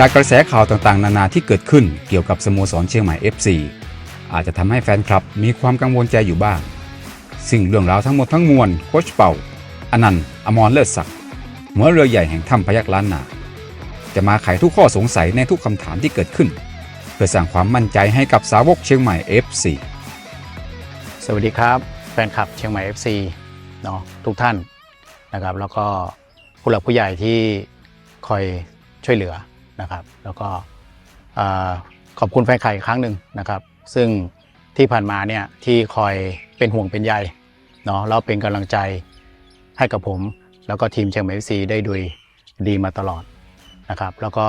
จากกระแสข่าวต่างๆ นานาที่เกิดขึ้นเกี่ยวกับสโมสรเชียงใหม่ FC อาจจะทำให้แฟนคลับมีความกังวลใจอยู่บ้าง ซึ่งเรื่องราวทั้งหมดทั้งมวลโคชเป่าอนันต์อมรเลิศศักดิ์หัวเรือใหญ่แห่งถ้ำพยักล้านนา จะมาไขทุกข้อสงสัยในทุกคำถามที่เกิดขึ้น เพื่อสร้างความมั่นใจให้กับสาวกเชียงใหม่ FC สวัสดีครับ แฟนคลับเชียงใหม่ FC เนาะทุกท่านนะครับ แล้วก็ผู้หลักผู้ใหญ่ที่คอยช่วยเหลือ นะครับ แล้วก็ขอบคุณแฟนคลับอีกครั้งหนึ่งนะครับ ซึ่งที่ผ่านมาเนี่ยที่คอยเป็นห่วงเป็นใยเนาะแล้วเป็นกำลังใจให้กับผม แล้วก็ทีมเชียงใหม่ FC ได้ดยดีมาตลอดนะครับ แล้วก็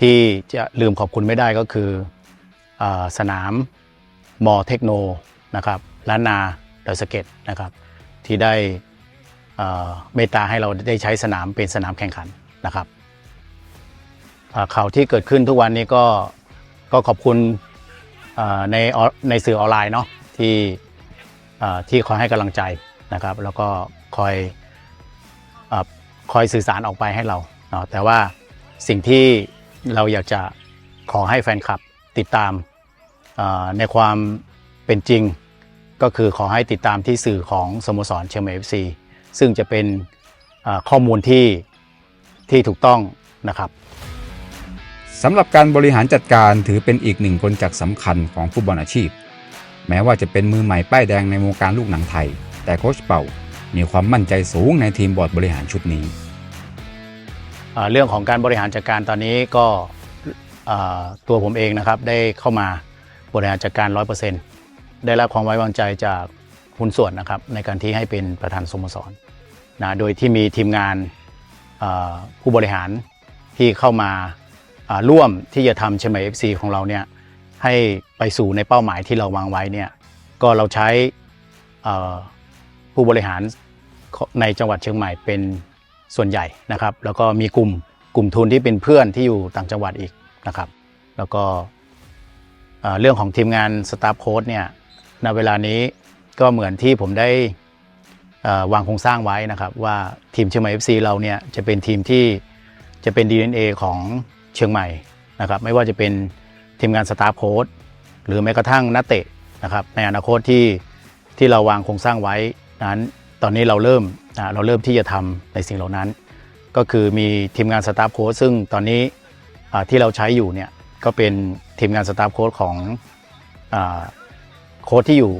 ที่จะลืมขอบคุณไม่ได้ก็คืออสนามมอเทคโนนะครับล้านนาดอยสะเก็ดนะครับ ที่ได้เมตตาให้เราได้ใช้สนามเป็นสนามแข่งขันนะครับ ข่าวที่เกิดขึ้นทุกวันนี้ก็ก็ขอบคุณในในสื่อออนไลน์เนาะที่เอ่อที่คอยให้กำลังใจนะครับ แล้วก็คอยอคอยสื่อสารออกไปให้เราเนาะแต่ว่าสิ่งที่เราอยากจะขอให้แฟนคลับติดตามในความเป็นจริง ก็คือขอให้ติดตามที่สื่อของสโมสรเชียงใหม่เอฟซีซึ่งจะเป็นข้อมูลที่ที่ถูกต้องนะครับ สำหรับการบริหารจัดการถือเป็นอีกหนึ่งกลจักสำคัญของฟุตบอลอาชีพ แม้ว่าจะเป็นมือใหม่ป้ายแดงในวงการลูกหนังไทย แต่โค้ชเป่ามีความมั่นใจสูงในทีมบอร์ดบริหารชุดนี้เรื่องของการบริหารจัดการตอนนี้ก็ตัวผมเองนะครับได้เข้ามาบริหารจัดการ 100%ได้รับความไว้วางใจจากหุ้นส่วนนะครับในการที่ให้เป็นประธานสโมสรนะโดยที่มีทีมงานผู้บริหารที่เข้ามา ร่วมที่จะทำเชียงใหม่ FC ของเราเนี่ยให้ไปสู่ในเป้าหมายที่เราวางไว้เนี่ยก็เราใช้ผู้บริหารในจังหวัดเชียงใหม่เป็นส่วนใหญ่นะครับ แล้วก็มีกลุ่มกลุ่มทุนที่เป็นเพื่อนที่อยู่ต่างจังหวัดอีกนะครับ แล้วก็เรื่องของทีมงานสตาฟโค้ดเนี่ยณเวลานี้ก็เหมือนที่ผมได้วางโครงสร้างไว้นะครับ ว่าทีมเชียงใหม่ FC เราเนี่ยจะเป็นทีมที่จะเป็น DNA ของ เชียงใหม่นะครับไม่ว่าจะเป็นทีมงานสตาฟโค้ดหรือแม้กระทั่งนักเตะนะครับในอนาคตที่ที่เราวางโครงสร้างไว้นั้น ตอนนี้เราเริ่มเราเริ่มที่จะทำในสิ่งเหล่านั้น ก็คือมีทีมงานสตาฟโค้ชซึ่งตอนนี้ที่เราใช้อยู่เนี่ยก็เป็นทีมงานสตาฟโค้ชของอโค้ชที่อยู่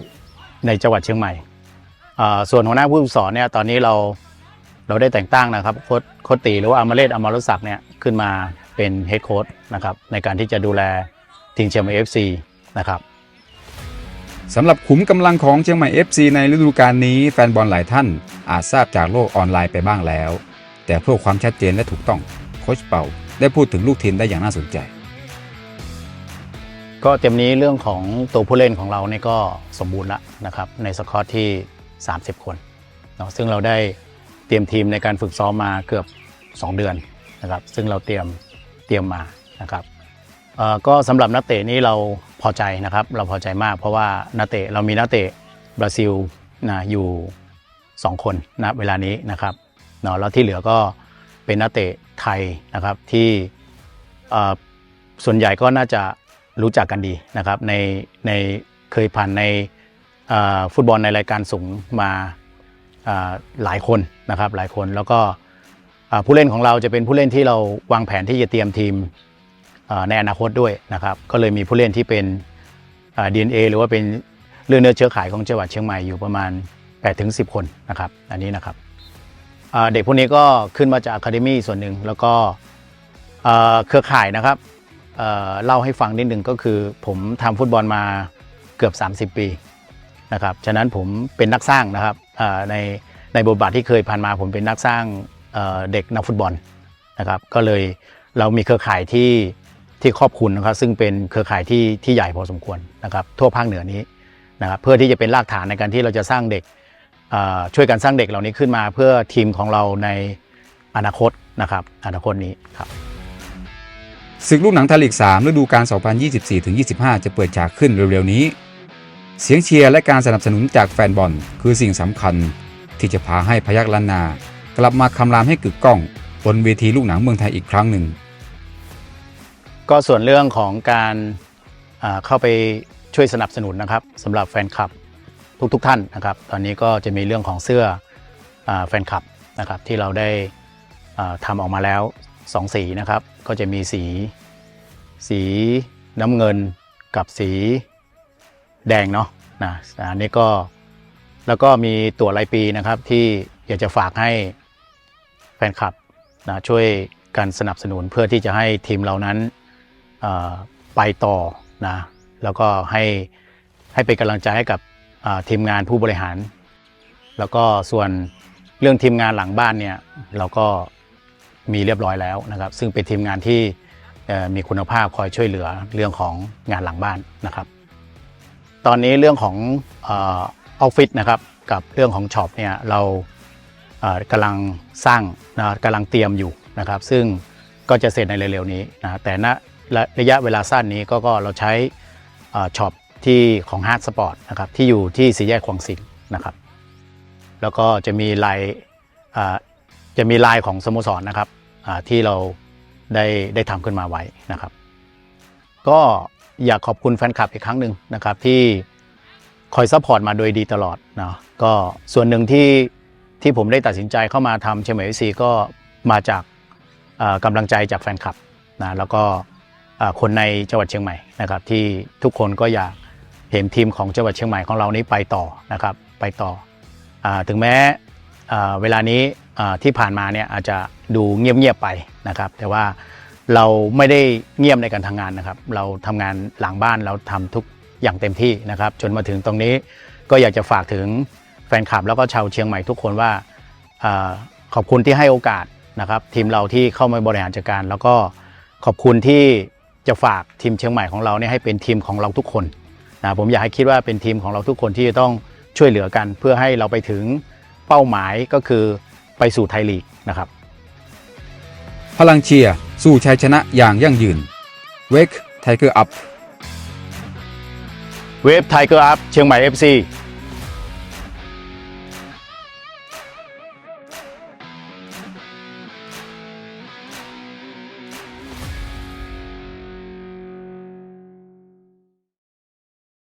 ในจังหวัดเชียงใหม่ ส่วนหัวหน้าผู้ฝึกสอนเนี่ยตอนนี้เราเราได้แต่งตั้งนะครับโค้ชโค้ชตีหรือว่าอมรเลศอมรศักดิ์เนี่ยขึ้นมา เป็นเฮดโค้ชนะครับในการที่จะดูแลทีมเชียงใหม่เอฟซีนะครับสำหรับขุมกำลังของเชียงใหม่ FC ในฤดูกาลนี้แฟนบอลหลายท่านอาจทราบจากโลกออนไลน์ไปบ้างแล้ว แต่เพื่อความชัดเจนและถูกต้องโค้ชเป่าได้พูดถึงลูกทีมได้อย่างน่าสนใจ ก็เต็มนี้เรื่องของตัวผู้เล่นของเราเนี่ยก็สมบูรณ์แล้วนะครับในสกอตที่ 30 คนเนาะซึ่งเราได้เตรียมทีมในการฝึกซ้อมมาเกือบ 2 เดือนนะครับซึ่งเราเตรียม เตรียมมานะครับก็สำหรับนักเตะนี้เราพอใจนะครับเราพอใจมากเพราะว่านักเตะเรามีนักเตะบราซิลนะอยู่ 2 คนณเวลานี้นะครับเนาะแล้วที่เหลือก็เป็นนักเตะไทยนะครับที่ส่วนใหญ่ก็น่าจะรู้จักกันดีนะครับในในเคยผ่านในฟุตบอลในรายการสูงมาหลายคนนะครับหลายคนแล้วก็ ผู้เล่นของเราจะเป็นผู้เล่นที่เราวางแผนที่จะเตรียมทีมในอนาคตด้วยนะครับ ก็เลยมีผู้เล่นที่เป็นเอ่อ DNA หรือว่าเป็นเรื่องเนื้อเชื้อขายของจังหวัดเชียงใหม่อยู่ประมาณ8-10 คนนะครับ อันนี้นะครับเด็กพวกนี้ก็ขึ้นมาจากอะคาเดมี่ส่วนหนึ่งแล้วก็เครือข่ายนะครับเเล่าให้ฟังนิดหนึ่งก็คือผมทำฟุตบอลมาเกือบ 30 ปีนะครับ ฉะนั้นผมเป็นนักสร้างนะครับในในบทบาทที่เคยผ่านมาผมเป็นนักสร้าง เด็กนักฟุตบอลนะครับก็เลยเรามีเครือข่ายที่ที่ครอบคลุมนะครับซึ่งเป็นเครือข่ายที่ที่ใหญ่พอสมควรนะครับทั่วภาคเหนือนี้นะครับเพื่อที่จะเป็นรากฐานในการที่เราจะสร้างเด็กช่วยกันสร้างเด็กเหล่านี้ขึ้นมาเพื่อทีมของเราในอนาคตนะครับอนาคตนี้ครับศึกลูกหนังไทยลีก 3 ฤดูกาล 2024-25 จะเปิดฉากขึ้นเร็วๆนี้ เสียงเชียร์และการสนับสนุนจากแฟนบอลคือสิ่งสำคัญที่จะพาให้พยักล้านนา กลับมาคำรามให้กึกก้องบนเวทีลูกหนังเมืองไทยอีกครั้งหนึ่ง ก็ส่วนเรื่องของการเข้าไปช่วยสนับสนุนนะครับสำหรับแฟนคลับทุกๆทท่านนะครับ ตอนนี้ก็จะมีเรื่องของเสื้ออแฟนคลับนะครับที่เราได้ทำออกมาแล้ว 2 สีนะครับ ก็จะมีสี สีน้ำเงินกับสีแดงเนาะนะอันนี้ก็แล้วก็มีตั๋วรายปีนะครับที่อยากจะฝากให้ นคลับนะช่วยการสนับสนุนเพื่อที่จะให้ทีมเรานั้นไปต่อนะแล้วก็ให้ให้เป็นกำลังใจให้กับทีมงานผู้บริหาร แล้วก็ส่วนเรื่องทีมงานหลังบ้านเนี่ยเราก็มีเรียบร้อยแล้วนะครับ ซึ่งเป็นทีมงานที่มีคุณภาพคอยช่วยเหลือเรื่องของงานหลังบ้านนะครับ ตอนนี้เรื่องของออฟฟิศนะครับกับเรื่องของช็อปเนี่ยเรา กำลังสร้างนะกำลังเตรียมอยู่นะครับ ซึ่งก็จะเสร็จในเร็วๆนี้นะแต่ณระระยะเวลาสั้นนี้ก็กเราใช้ช็อปที่ของฮาร์ดสปอร์ตนะครับที่อยู่ที่สีแยกคลองสิงห์นะครับ แล้วก็จะมีลายจะมีลายของสโมสรนะครับที่เราได้ได้ทำขึ้นมาไว้นะครับ ก็อยากขอบคุณแฟนคลับอีกครั้งหนึ่งนะครับที่คอยซัพพอร์ตมาโดยดีตลอดเนาะก็ส่วนหนึ่งที่ ที่ผมได้ตัดสินใจเข้ามาทำเชียงใหม่ซีก็มาจากกำลังใจจากแฟนคลับนะแล้วก็คนในจังหวัดเชียงใหม่นะครับ ที่ทุกคนก็อยากเห็นทีมของจังหวัดเชียงใหม่ของเรานี้ไปต่อนะครับไปต่ออถึงแม้เวลานี้ที่ผ่านมาเนี่ยอาจจะดูเงียบๆไปนะครับ แต่ว่าเราไม่ได้เงียบในการทำงานนะครับ เราทำงานหลังบ้านเราทำทุกอย่างเต็มที่นะครับ จนมาถึงตรงนี้ก็อยากจะฝากถึง ฟนคลับแล้วก็ชาวเชียงใหม่ทุกคนว่าอาขอบคุณที่ให้โอกาสนะครับ ทีมเราที่เข้ามาบริหารจัดการ แล้วก็ขอบคุณที่จะฝากทีมเชียงใหม่ของเราเนี่ยให้เป็นทีมของเราทุกคนนะผมอยากให้คิดว่าเป็นทีมของเราทุกคนที่จะต้องช่วยเหลือกัน เพื่อให้เราไปถึงเป้าหมายก็คือไปสู่ไทยลีกนะครับ พลังเชียร์สู่ชัยชนะอย่างยั่งยืน Wake Tiger Up เวฟไทเกอร์อัพเชียงใหม่ FC